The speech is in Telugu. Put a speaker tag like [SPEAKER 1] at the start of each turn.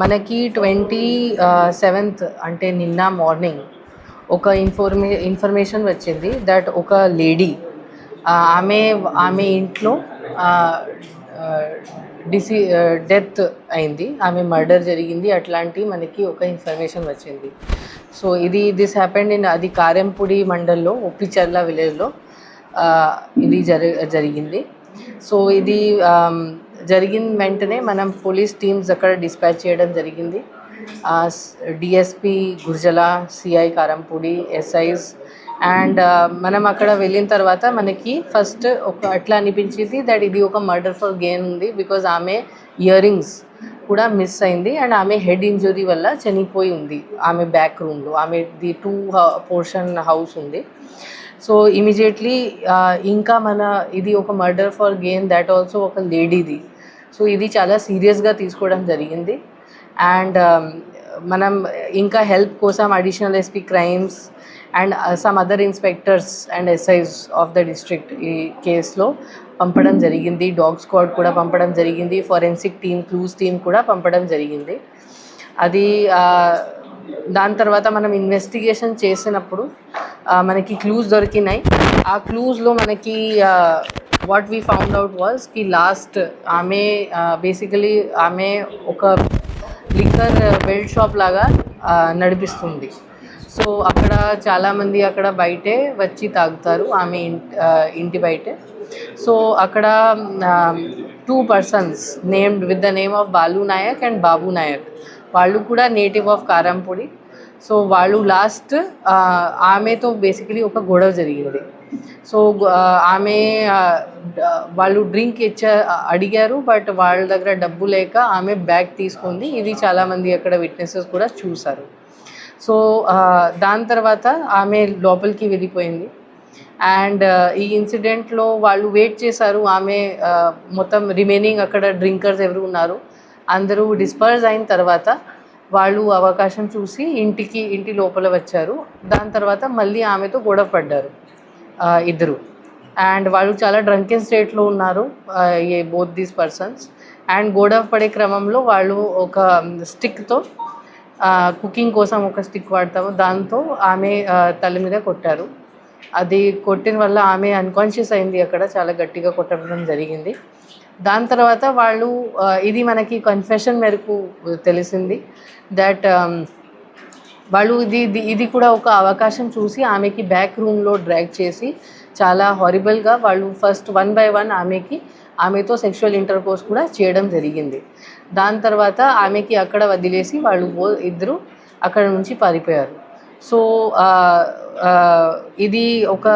[SPEAKER 1] మనకి ట్వంటీ సెవెంత్ అంటే నిన్న మార్నింగ్ ఒక ఇన్ఫర్మే ఇన్ఫర్మేషన్ వచ్చింది దట్ ఒక లేడీ ఆమె ఆమె ఇంట్లో డిసి డెత్ అయింది ఆమె మర్డర్ జరిగింది అట్లాంటి మనకి ఒక ఇన్ఫర్మేషన్ వచ్చింది. సో ఇది దిస్ హ్యాపెండ్ ఇన్ అది కారెంపూడి మండల్లో ఉప్పిచర్ల విలేజ్లో ఇది జరి జరిగింది. సో ఇది జరిగిన వెంటనే మనం పోలీస్ టీమ్స్ అక్కడ డిస్పాచ్ చేయడం జరిగింది. DSP Gurazala CI Karempudi SIs and మనం అక్కడ వెళ్ళిన తర్వాత మనకి ఫస్ట్ ఒక అట్లా అనిపించింది దట్ ఇది ఒక మర్డర్ ఫర్ గెయిన్ ఉంది బికాజ్ ఆమె ఇయర్ రింగ్స్ కూడా మిస్ అయింది అండ్ ఆమె హెడ్ ఇంజురీ వల్ల చనిపోయి ఉంది ఆమె బ్యాక్ రూమ్లో ఆమె ది టూ పోర్షన్ హౌస్ ఉంది. సో ఇమీడియట్లీ ఇంకా మన ఇది ఒక murder for gain that also ఒక లేడీది సో ఇది చాలా సీరియస్గా తీసుకోవడం జరిగింది. అండ్ um, మనం ఇంకా హెల్ప్ కోసం additional SP crimes and uh, some other inspectors and SIs of the district ఈ కేసులో పంపడం జరిగింది. డాగ్ స్క్వాడ్ కూడా పంపడం జరిగింది. ఫోరెన్సిక్ టీమ్ క్లూస్ టీమ్ కూడా పంపడం జరిగింది. అది దాని తర్వాత మనం ఇన్వెస్టిగేషన్ చేసినప్పుడు మనకి క్లూస్ దొరికినాయి. ఆ క్లూస్లో మనకి వాట్ వీ ఫౌండ్ అవుట్ వాజ్కి లాస్ట్ ఆమె బేసికలీ ఆమె ఒక లిక్కర్ బెల్ట్ షాప్ లాగా నడిపిస్తుంది సో అక్కడ చాలామంది అక్కడ బయటే వచ్చి తాగుతారు ఆమె ఇంటి ఇంటి బయటే సో అక్కడ two persons named with the name of Balu Nayak and Babu Nayak వాళ్ళు కూడా నేటివ్ ఆఫ్ కారంపూడి సో వాళ్ళు లాస్ట్ ఆమెతో బేసికలీ ఒక గొడవ జరిగింది. సో ఆమె వాళ్ళు డ్రింక్ ఇచ్చా అడిగారు బట్ వాళ్ళ దగ్గర డబ్బు లేక ఆమె బ్యాగ్ తీసుకుంది. ఇది చాలామంది అక్కడ విట్నెసెస్ కూడా చూశారు. సో దాని తర్వాత ఆమె లోపలికి వెళ్ళిపోయింది. అండ్ ఈ ఇన్సిడెంట్లో వాళ్ళు వెయిట్ చేశారు. ఆమె మొత్తం రిమైనింగ్ అక్కడ డ్రింకర్స్ ఎవరు ఉన్నారు అందరూ డిస్పర్స్ అయిన తర్వాత వాళ్ళు అవకాశం చూసి ఇంటికి ఇంటి లోపల వచ్చారు. దాని తర్వాత మళ్ళీ ఆమెతో గొడవ పడ్డారు ఇద్దరు. అండ్ వాళ్ళు చాలా డ్రంకెన్ స్టేట్లో ఉన్నారు a both these persons and గొడవ పడే క్రమంలో వాళ్ళు ఒక స్టిక్తో కుకింగ్ కోసం ఒక స్టిక్ వాడతాము. దాంతో ఆమె తల మీద కొట్టారు. అది కొట్టిన వల్ల ఆమె అన్కాన్షియస్ అయింది అక్కడ చాలా గట్టిగా కొట్టడం జరిగింది. దాని తర్వాత వాళ్ళు ఇది మనకి కన్ఫెషన్ మేరకు తెలిసింది దట్ um, వాళ్ళు ఇది ఇది కూడా ఒక అవకాశం చూసి ఆమెకి బ్యాక్ రూమ్లో డ్రాగ్ చేసి చాలా హారిబుల్గా వాళ్ళు ఫస్ట్ వన్ బై వన్ ఆమెకి ఆమెతో సెక్షువల్ ఇంటర్కోర్స్ కూడా చేయడం జరిగింది. దాని తర్వాత ఆమెకి అక్కడ వదిలేసి వాళ్ళు ఇద్దరు అక్కడ నుంచి పారిపోయారు. సో ఇది ఒక